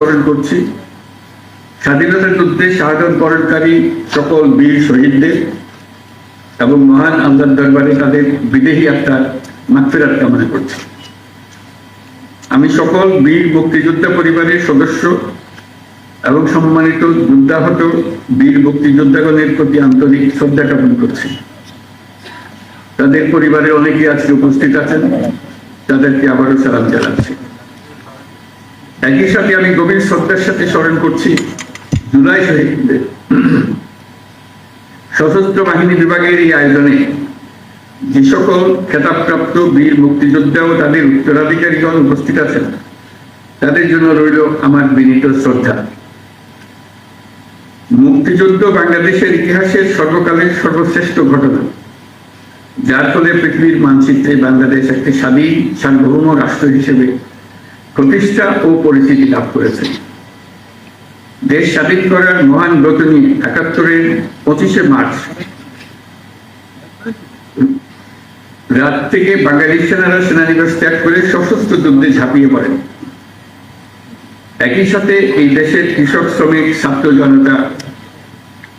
স্মরণ করছি। স্বাধীনতার যুদ্ধে শাহাদত করণকারী সকল বীর শহীদদের এবং মহান আল্লাহর দরবারে তাদের বিদেহী আত্মার মাগফিরাত কামনা করছি। আমি সকল বীর মুক্তিযোদ্ধা পরিবারের সদস্য এবং সম্মানিত যুদ্ধাহত বীর মুক্তিযোদ্ধাগণের প্রতি আন্তরিক শ্রদ্ধা জ্ঞাপন করছি। তাদের পরিবারে অনেকে আজকে উপস্থিত আছেন। তাদেরকে আবারও সালাম জানাচ্ছি। একই সাথে আমি গভীর শ্রদ্ধার সাথে স্মরণ করছি জুলাই শহীদদের। সশস্ত্র বাহিনী বিভাগের এই আয়োজনে যে সকল খেতাবপ্রাপ্ত বীর মুক্তিযোদ্ধা ও তাদের উত্তরাধিকারীগণ উপস্থিত আছেন, তাদের জন্য রইল আমার বিনীত শ্রদ্ধা। মুক্তিযুদ্ধ বাংলাদেশের ইতিহাসের সর্বকালের সর্বশ্রেষ্ঠ ঘটনা, যার ফলে পৃথিবীর মানচিত্রে বাংলাদেশ একটি স্বাধীন, সার্বভৌম রাষ্ট্র হিসেবে প্রতিষ্ঠা ও পরিচিতি লাভ করেছে। দেশ স্বাধীন করার মহান ব্রত নিয়ে একাত্তরের পঁচিশে মার্চ, রাত থেকে বাঙালি সেনারা সেনানিবাস ত্যাগ করে সশস্ত্র যুদ্ধে ঝাঁপিয়ে পড়েন। একই সাথে এই দেশের কৃষক, শ্রমিক, ছাত্র জনতা,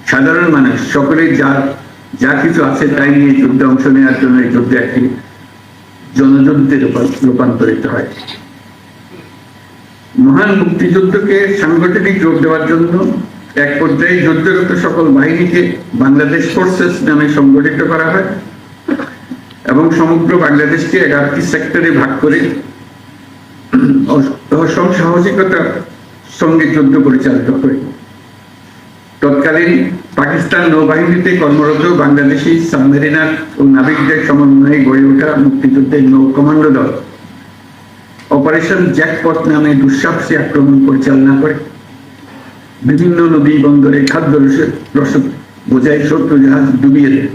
সাধারণ মানুষ সকলেই যা যা কিছু আছে তাই নিয়ে যুদ্ধে অংশ নেওয়ার জন্য এই যুদ্ধে একটি জনযুদ্ধে রূপা- রূপান্তরিত হয়। মহান মুক্তিযুদ্ধকে সাংগঠনিক রূপ দেওয়ার জন্য এক পর্যায়ে যুদ্ধরত সকল বাহিনীকে বাংলাদেশ ফোর্সেস নামে সংগঠিত করা হয় এবং সমগ্র বাংলাদেশকে এগারোটি সেক্টরে ভাগ করে সাহসিকতার সঙ্গে যুদ্ধ পরিচালিত করে। তৎকালীন পাকিস্তান নৌবাহিনীতে কর্মরত বাংলাদেশি সাবমেরিনার ও নাবিকদের সমন্বয়ে গড়ে ওঠা মুক্তিযুদ্ধের নৌ কমান্ডো দল। অপারেশন জ্যাকপট নামে দুঃসাহসী আক্রমণ পরিচালনা করে। বিভিন্ন নদী বন্দরে খাদ্য রসদ বোঝাই শত্রু জাহাজ ডুবিয়ে দেয়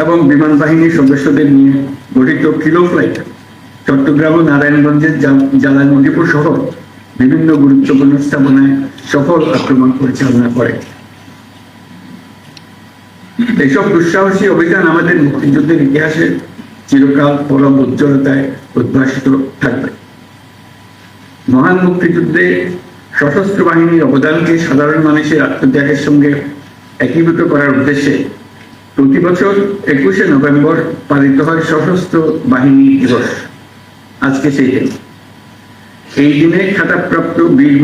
এবং বিমান বাহিনীর সদস্যদের নিয়ে গঠিত কিলো ফ্লাইট চট্টগ্রাম ও নারায়ণগঞ্জের জা- জ্বালানি ডিপো সহ বিভিন্ন গুরুত্বপূর্ণ স্থাপনায় সফল আক্রমণ পরিচালনা করে। এইসব দুঃসাহসী অভিযান আমাদের মুক্তিযুদ্ধের ইতিহাসে চিরকাল পরম উজ্জ্বলতায় উদ্ভাসিত থাকবে। মহান মুক্তিযুদ্ধে সশস্ত্র বাহিনীর অবদানকে সাধারণ মানুষের আত্মত্যাগের সঙ্গে একীভূত করার উদ্দেশ্যে প্রতি বছর একুশে নভেম্বর পালিত হয় সশস্ত্র বাহিনী দিবস। আজকে সেই দিন। এই দিনে খাতাপ্রাপ্ত বীর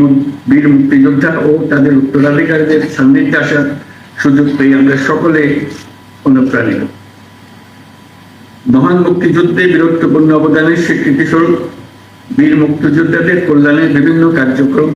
বীর মুক্তিযোদ্ধা ও তাদের উত্তরাধিকারীদের সান্নিধ্যে আসার সুযোগ পেয়ে আমরা সকলে অনুপ্রাণিত। মহান মুক্তিযুদ্ধে বীরত্বপূর্ণ অবদানের স্বীকৃতি স্বরূপ বীর মুক্তিযোদ্ধাদের কল্যাণে বিভিন্ন কার্যক্রম